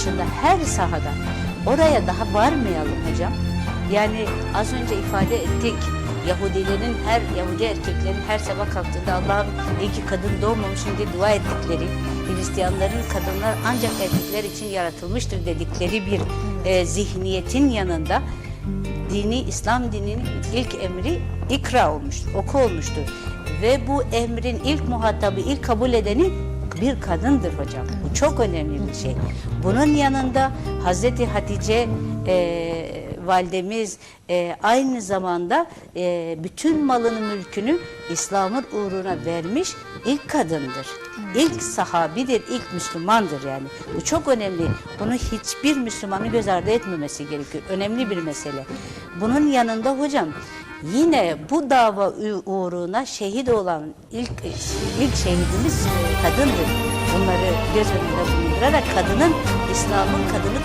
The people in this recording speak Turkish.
dışında her sahada oraya daha varmayalım hocam. Yani az önce ifade ettik. Yahudilerin her Yahudi erkeklerin her sabah kalktığında Allah'ım iyi ki kadın doğmamışım diye dua ettikleri, Hristiyanların kadınlar ancak erkekler için yaratılmıştır dedikleri bir e, zihniyetin yanında dini İslam dininin ilk emri ikra olmuştur, oku olmuştur. Ve bu emrin ilk muhatabı, ilk kabul edeni bir kadındır hocam. Bu çok önemli bir şey. Bunun yanında Hazreti Hatice e, validemiz e, aynı zamanda e, bütün malını mülkünü İslam'ın uğruna vermiş ilk kadındır. İlk sahabidir, ilk Müslümandır yani. Bu çok önemli. Bunu hiçbir Müslümanın göz ardı etmemesi gerekiyor. Önemli bir mesele. Bunun yanında hocam yine bu dava uğruna şehit olan ilk ilk şehidimiz kadındır. Bunları göz önünde bulundurarak kadının İslam'ın kadını